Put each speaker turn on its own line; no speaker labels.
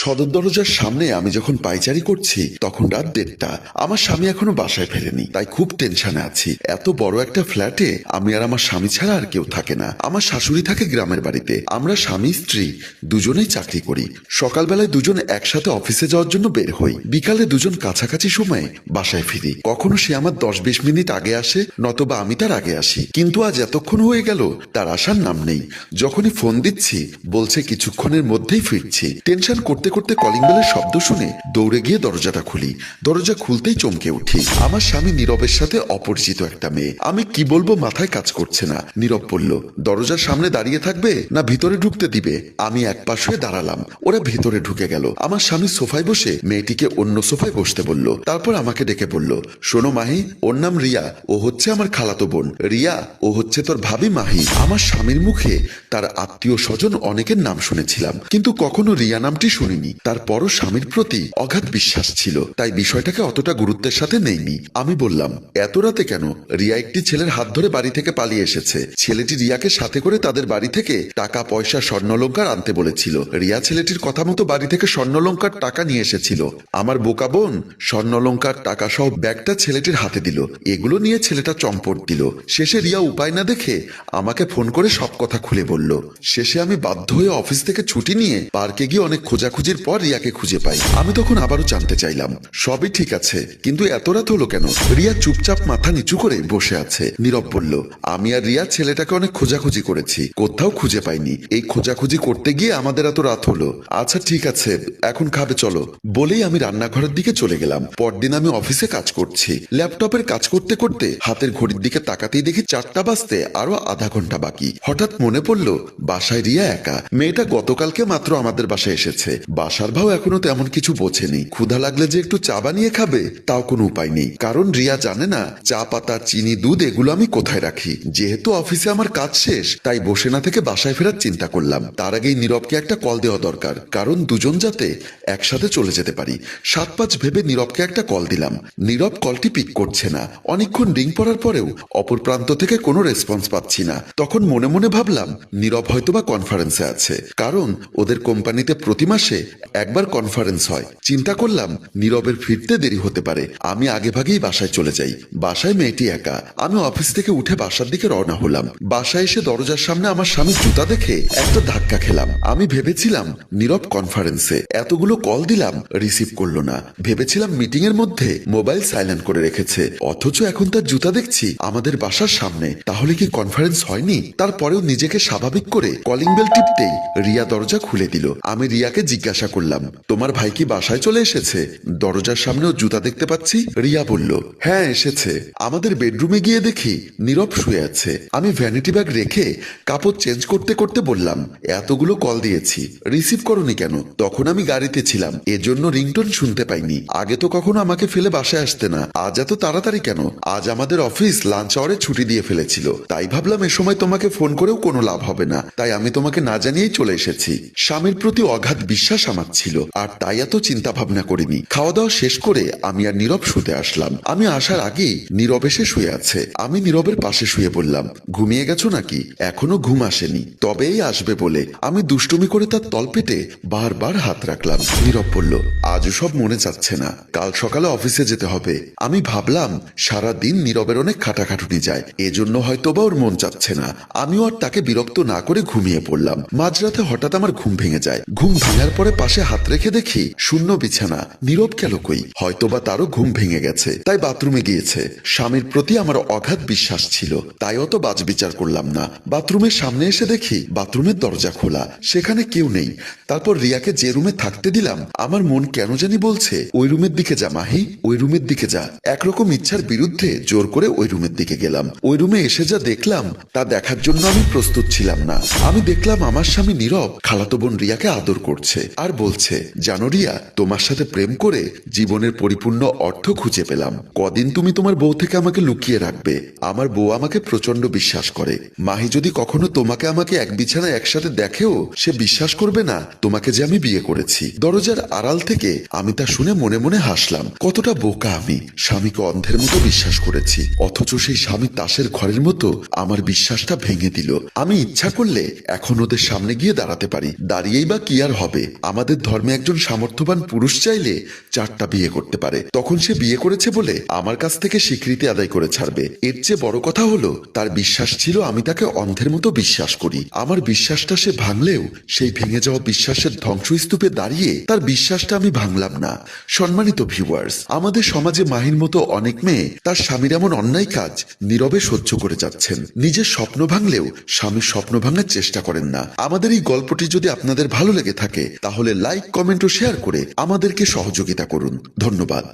সদর দরজার সামনে আমি যখন পাইচারি করছি, তখন রাত দেড়টা। আমার স্বামী এখনও বাসায় ফেরেনি, তাই খুব টেনশনে আছি। এত বড় একটা ফ্ল্যাটে আমি আর আমার স্বামী ছাড়া আর কেউ থাকে না। আমার শাশুড়ি থাকে গ্রামের বাড়িতে। আমরা স্বামী, স্ত্রী, দুজনেই চাকরি করি। সকালবেলায় দুজন একসাথে অফিসে যাওয়ার জন্য বের হই। বিকালে দুজন কাছাকাছি সময়ে বাসায় ফিরি। কখনো সে আমার দশ বিশ মিনিট আগে আসে, নতবা আমি তার আগে আসি। কিন্তু আজ এতক্ষণ হয়ে গেল, তার আসার নাম নেই। যখনই ফোন দিচ্ছি, বলছে কিছুক্ষণের মধ্যেই ফিরছি। টেনশন করতে করতে করতে কলিং বেলের শব্দ শুনে দৌড়ে গিয়ে দরজাটা খুলি। দরজা খুলতেই চমকে উঠি। আমার স্বামী নীরবের সাথে অপরিচিত একটা মেয়ে। আমি কি বলব মাথায় কাজ করছে না। নীরব বলল, দরজার সামনে দাঁড়িয়ে থাকবে না ভিতরে ঢুকতে দিবে? আমি এক পাশ হয়ে দাঁড়ালাম। ওরা ভেতরে ঢুকে গেল। আমার স্বামী সোফায় বসে মেয়েটিকে অন্য সোফায় বসতে বলল। তারপর আমাকে ডেকে বলল, শোনো মাহি, ওর নাম রিয়া। ও হচ্ছে আমার খালাতো বোন। রিয়া, ও হচ্ছে তোর ভাবি মাহি। আমার স্বামীর মুখে তার আত্মীয় স্বজন অনেকের নাম শুনেছিলাম। কিন্তু কখনো রিয়া নামটি শুনিনি তারপরও স্বামীর প্রতি অগাধ বিশ্বাস ছিল, তাই বিষয়টাকে অতটা গুরুত্বের সাথে নেইনি। আমি বললাম, এত রাতে কেন? রিয়া একটি ছেলের হাত ধরে বাড়ি থেকে পালিয়ে এসেছে। ছেলেটি রিয়াকে সাথে করে তাদের বাড়ি থেকে টাকা পয়সা স্বর্ণলঙ্কার আনতে বলেছিল। রিয়া ছেলেটির কথা মতো বাড়ি থেকে স্বর্ণলঙ্কার টাকা নিয়ে এসেছিল। আমার বোকা বোন, স্বর্ণলঙ্কার টাকা সহ ব্যাগটা ছেলেটির হাতে দিল। এগুলো নিয়ে ছেলেটা চম্পট দিল। শেষে রিয়া উপায় না দেখে আমাকে ফোন করে সব কথা খুলে বলল। শেষে আমি বাধ্য হয়ে অফিস থেকে ছুটি নিয়ে পার্কে গিয়ে অনেক খোঁজাখুঁজির পর রিয়াকে খুঁজে পাই। আমি তখন আবারও জানতে চাইলাম, সবই ঠিক আছে, কিন্তু এত রাত হলো কেন? রিয়া চুপচাপ মাথা নিচু করে বসে আছে। নীরব বলল, আমি আর রিয়া ছেলেটাকে অনেক খোঁজাখুঁজি করেছি, কোথাও খুঁজে পাইনি। এই খোঁজাখুঁজি করতে গিয়ে আমাদের এত রাত হলো। আচ্ছা ঠিক আছে, এখন খাবে, চলো। বলেই আমি রান্নাঘরের দিকে চলে গেলাম। পরদিন আমি অফিসে কাজ করছি। ল্যাপটপের কাজ করতে করতে হাতের ঘড়ির দিকে তাকাতেই দেখি চারটা বাজতে আরও আধা ঘণ্টা বাকি। হঠাৎ মনে পড়ল, বাসায় রিয়া একা। মেয়েটা গতকালকে মাত্র আমাদের বাসায় এসেছে। বাসার ভাও এখনও তেমন কিছু বোঝেনি। ক্ষুধা লাগলে যে একটু চা বানিয়ে খাবে, তাও কোনো উপায় নেই। কারণ রিয়া জানে না, চা, পাতা, চিনি, দুধ, এগুলো আমি কোথায় রাখি। যেহেতু অফিসে আমার কাজ শেষ, তাই বসে না থেকে বাসায় ফেরার চিন্তা করলাম। তার আগেই নীরবকে একটা কল দেওয়া দরকার, কারণ দুজন যাতে একসাথে চলে যেতে পারি। সাত পাঁচ ভেবে নীরবকে একটা কল দিলাম। নীরব কলটি পিক করছে না। অনেকক্ষণ রিং পড়ার পরেও অপর প্রান্ত থেকে কোনো রেসপন্স পাচ্ছি না। তখন মনে মনে ভাবলাম, নীরব হয়তোবা কনফারেন্সে আছে। কারণ ওদের কোম্পানিতে প্রতি মাসে একবার কনফারেন্স হয়। চিন্তা করলাম, নীরবের ফিরতে দেরি হতে পারে। আমি আগে ভাগেই বাসায় চলে যাই। বাসায় মেয়েটি একা। আমি অফিস থেকে উঠে বাসার দিকে রওনা হলাম। বাসায় এসে দরজার সামনে আমার স্বামীর জুতা দেখে একটা ধাক্কা খেলাম। আমি ভেবেছিলাম, নীরব কনফারেন্সে এতগুলো কল দিলাম রিসিভ করল না। ভেবেছিলাম মিটিং এর মধ্যে মোবাইল সাইলেন্ট করে রেখেছে। অথচ এখন তার জুতা দেখছি আমাদের বাসার সামনে। তাহলে কি কনফারেন্স হয়নি? তারপরেও নিজেকে স্বাভাবিক করে কলিং বেল টিপতেই রিয়া দরজা খুলে দিল। আমি রিয়াকে জিজ্ঞাসা করলাম, তোমার ভাই কি বাসায় চলে এসেছে? দরজার সামনেও জুতা দেখতে পাচ্ছি, রিয়া বলল হ্যাঁ এসেছে। আমাদের বেডরুমে গিয়ে দেখি, নীরব শুয়ে আছে। আমি ভ্যানিটি ব্যাগ রেখে কাপড় চেঞ্জ করতে করতে বললাম, এতগুলো কল দিয়েছি রিসিভ করনি কেন? তখন আমি গাড়িতে ছিলাম, এজন্য রিংটোন শুনতে পাইনি। আগে তো কখনো আমাকে ফেলে বাসায় আসতে না, আজ এত তাড়াতাড়ি কেন? আজ আমাদের অফিস লাঞ্চ আওয়ারে ছুটি দিয়ে ফেলেছিল। তাই ভাবলাম এ সময় তোমাকে ফোন করেও কোনো লাভ হবে না। তাই আমি তোমাকে না জানিয়েই চলে এসেছি। স্বামীর প্রতি অগাধ বিশ্বাস আমার ছিল, আর তাই এত চিন্তা ভাবনা করিনি। খাওয়া দাওয়া শেষ করে আমি আর নীরব শুতে আসলাম। আমি আসার আগেই নীরব এসে শুয়ে আছে। আমি নীরবের পাশে শুয়ে বললাম ঘুমিয়ে গেছো নাকি? এখনও ঘুম আসেনি। তবেই আসবে বলে আমি দুষ্টুমি করে তার তলপেটে বারবার হাত রাখলাম। নীরব বলল আজও সব মনে যাচ্ছে না। কাল সকালে অফিসে যেতে হবে। আমি ভাবলাম সারা দিন নীরবের অনেক খাটাখাটুনি যায়। এজন্য হয়তো বা ওর মন চাচ্ছে না। আমিও আর তাকে বিরক্ত না করে ঘুমিয়ে পড়লাম। মাঝরাতে হঠাৎ আমার ঘুম ভেঙে যায়। ঘুম ভাঙার পরে পাশে হাত রেখে দেখি শূন্য বিছানা, নীরব গেল কই? হয়তোবা তারও ঘুম ভেঙে গেছে। তাই বাথরুমে গিয়েছে। স্বামীর প্রতি আমার অগাধ বিশ্বাস ছিল। তাই অত বাজ বিচার করলাম না। বাথরুমের সামনে এসে দেখি বাথরুমের দরজা খোলা। সেখানে কেউ নেই। তারপর রিয়াকে যে রুমে থাকতে দিলাম, আমার মন কেন জানি বলছে, ওই রুমের দিকে যা মাহি, ওই রুমের দিকে যা। একরকম ইচ্ছার বিরুদ্ধে জোর করে ওই রুমের দিকে গেলাম। ওই রুমে এসে যা দেখলাম, তা দেখার জন্য আমি প্রস্তুত ছিলাম না। আমি দেখলাম আমার স্বামী নীরব, খালাতো বোন রিয়াকে আদর করছে। আর বলছে, জানো রিয়া, তোমার সাথে প্রেম করে জীবনের পরিপূর্ণ অর্থ খুঁজে পেলাম। কদিন তুমি তোমার বউ থেকে আমাকে লুকিয়ে রাখবে। আমার বউ আমাকে প্রচণ্ড বিশ্বাস করে। মাহি যদি কখনো তোমাকে আমাকে এক বিছানায় একসাথে দেখেও সে বিশ্বাস করবে না, তোমাকে যে আমি বিয়ে করেছি। দরজার আড়াল থেকে আমি তা শুনে মনে মনে হাসলাম। কতটা বোকা আমি। স্বামীকে অন্ধের মতো বিশ্বাস করেছি। অথচ সেই স্বামী তাসের ঘরের মতো আমার বিশ্বাসটা ভেঙে দিল। আমি ইচ্ছা করলে এখন ওদের সামনে গিয়ে দাঁড়াতে পারি। দাঁড়িয়েই বা কি আর হবে? আমাদের ধর্মে একজন সামর্থ্যবান পুরুষ চাইলে চারটা বিয়ে করতে পারে। তখন সে বিয়ে করেছে বলে আমার কাছ থেকে স্বীকৃতি আদায় করে ছাড়বে। এর চেয়ে বড় কথা হলো, তার বিশ্বাস ছিল আমি তাকে অন্ধের মতো বিশ্বাস করি। আমার বিশ্বাসটা সে ভাঙলেও, সেই ভেঙে যাওয়া বিশ্বাসের ধ্বংসস্তূপে দাঁড়িয়ে তার বিশ্বাসটা আমি ভাঙলাম না। সম্মানিত ভিউয়ার্স আমাদের সমাজে মাহির মতো অনেক মেয়ে তার স্বামীর এমন অন্যায় কাজ নীরবে সহ্য করে যাচ্ছেন। নিজের স্বপ্ন ভাঙলেও স্বামীর স্বপ্ন ভাঙার চেষ্টা করেন না। আমাদের এই গল্পটি যদি আপনাদের ভালো লেগে থাকে তাহলে লাইক কমেন্ট ও শেয়ার করে আমাদেরকে সহযোগিতা করুন। ধন্যবাদ।